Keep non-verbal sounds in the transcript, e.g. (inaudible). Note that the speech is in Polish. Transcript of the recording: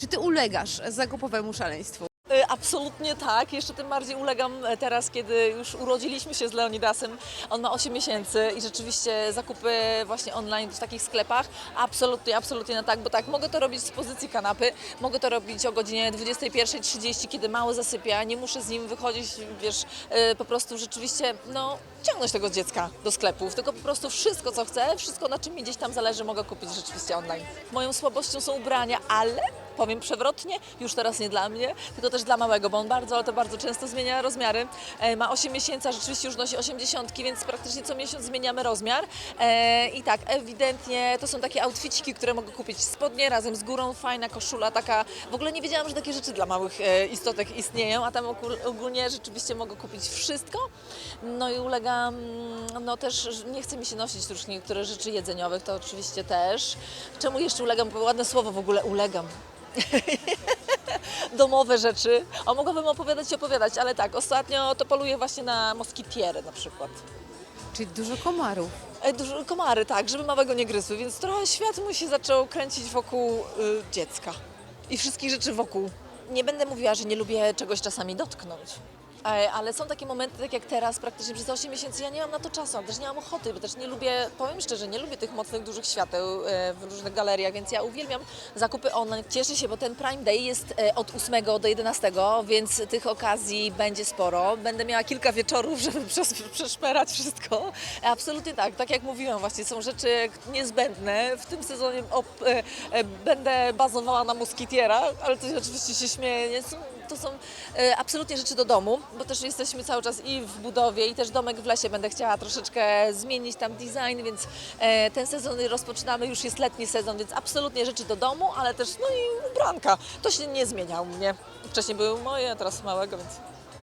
Czy ty ulegasz zakupowemu szaleństwu? Y, Absolutnie tak. Jeszcze tym bardziej ulegam e, teraz, kiedy już urodziliśmy się z Leonidasem. On ma 8 miesięcy i rzeczywiście zakupy właśnie online w takich sklepach absolutnie, absolutnie na tak, bo tak, mogę to robić z pozycji kanapy, mogę to robić o godzinie 21.30, kiedy mały zasypia, nie muszę z nim wychodzić, wiesz, e, po prostu rzeczywiście, no, ciągnąć tego dziecka do sklepów, tylko po prostu wszystko, co chcę, wszystko, na czym mi gdzieś tam zależy, mogę kupić rzeczywiście online. Moją słabością są ubrania, ale powiem przewrotnie, już teraz nie dla mnie, tylko też dla małego, bo on bardzo, ale to bardzo często zmienia rozmiary. E, ma 8 miesięcy, a rzeczywiście już nosi 80, więc praktycznie co miesiąc zmieniamy rozmiar. E, I tak, ewidentnie to są takie outfitiki, które mogę kupić. Spodnie razem z górą, fajna koszula, taka. W ogóle nie wiedziałam, że takie rzeczy dla małych e, istotek istnieją, a tam ogól- ogólnie rzeczywiście mogę kupić wszystko. No i ulegam, no też nie chce mi się nosić już niektóre rzeczy jedzeniowych, to oczywiście też. Czemu jeszcze ulegam? Bo ładne słowo w ogóle ulegam (laughs) domowe rzeczy. O, mogłabym opowiadać i opowiadać, ale tak, ostatnio to poluję właśnie na moskitiery na przykład. Czyli dużo komarów. E, Dużo komary, tak, żeby małego nie gryzły, więc trochę świat mu się zaczął kręcić wokół y, dziecka i wszystkich rzeczy wokół. Nie będę mówiła, że nie lubię czegoś czasami dotknąć. E, Ale są takie momenty, tak jak teraz, praktycznie przez 8 miesięcy ja nie mam na to czasu, też nie mam ochoty, bo też nie lubię, powiem szczerze, nie lubię tych mocnych, dużych świateł e, w różnych galeriach, więc ja uwielbiam zakupy online. Cieszę się, bo ten Prime Day jest e, od 8 do 11, więc tych okazji będzie sporo. Będę miała kilka wieczorów, (laughs) żeby przes- przeszperać wszystko. Absolutnie tak, tak jak mówiłam właśnie, są rzeczy niezbędne. W tym sezonie op, będę bazowała na muskitierach, ale to oczywiście się śmieję, nie? To są e, absolutnie rzeczy do domu, bo też jesteśmy cały czas i w budowie, i też domek w lesie będę chciała troszeczkę zmienić tam design, więc e, ten sezon rozpoczynamy, już jest letni sezon, więc absolutnie rzeczy do domu, ale też no i ubranka. To się nie zmienia u mnie. Wcześniej były moje, teraz małego, więc